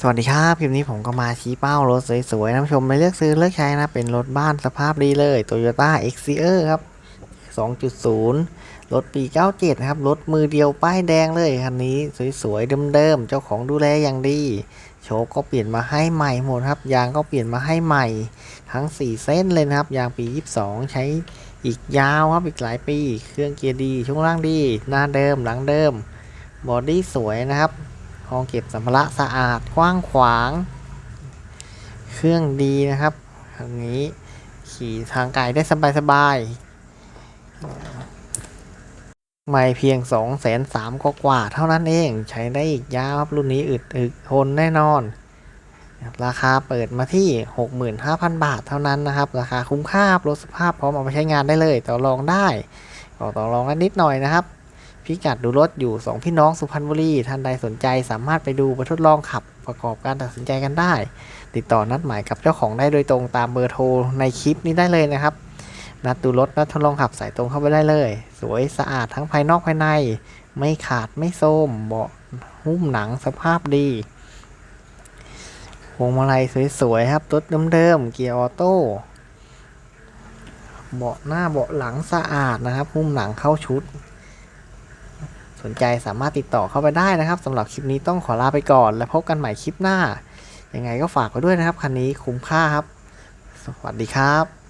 สวัสดีครับ คลิปนี้ผมก็มาชี้เป้ารถสวยๆนะผู้ชมไม่เลือกซื้อเลือกใช้นะ เป็นรถบ้านสภาพดีเลย Toyota x c e r ครับ 2.0 รถปี 97 นะครับ รถมือเดียวป้ายแดงเลยคันนี้สวยๆเดิมๆ เจ้าของดูแลอย่างดี โชคก็เปลี่ยนมาให้ใหม่หมดครับ ยางก็เปลี่ยนมาให้ใหม่ ทั้ง 4 เส้นเลยนะครับ ยางปี 22 ใช้อีกยาวครับ อีกหลายปี เครื่องเกียร์ดี ช่วงล่างดี หน้าเดิมหลังเดิม บอดี้สวยนะครับ ห้องเก็บสัมภาระสะอาดกว้างขวาง เครื่องดีนะครับคันนี้ขี่ทางไกลได้สบายๆไม่เพียง2องแสนสามกว่าเท่านั้นเองใช้ได้อีกยาวครับรุ่นนี้อึดอึกทนแน่นอน ราคาเปิดมาที่ 65,000 บาทเท่านั้นนะครับ ราคาคุ้มค่าครับรถสภาพพร้อมเอาไปใช้งานได้เลย ต่อรองได้ ก็ต่อรองกันนิดหน่อยนะครับ พิกัดดูรถอยู่2พี่น้องสุพรรณบุรีท่านใดสนใจสามารถไปดูไปทดลองขับประกอบการตัดสินใจกันได้ ติดต่อนัดหมายกับเจ้าของได้โดยตรงตามเบอร์โทรในคลิปนี้ได้เลยนะครับ นัดดูรถนัดทดลองขับสายตรงเข้าไปได้เลย สวยสะอาดทั้งภายนอกภายใน ไม่ขาดไม่โทมเบาะหุ้มหนังสภาพดีพวงมาลัยสวยๆครับรถเดิมๆเกียร์ออโต้เบาะหน้าเบาะหลังสะอาดนะครับหุ้มหนังเข้าชุด สนใจสามารถติดต่อเข้าไปได้นะครับสำหรับคลิปนี้ต้องขอลาไปก่อน และพบกันใหม่คลิปหน้า ยังไงก็ฝากไว้ด้วยนะครับ คันนี้คุ้มค่าครับ สวัสดีครับ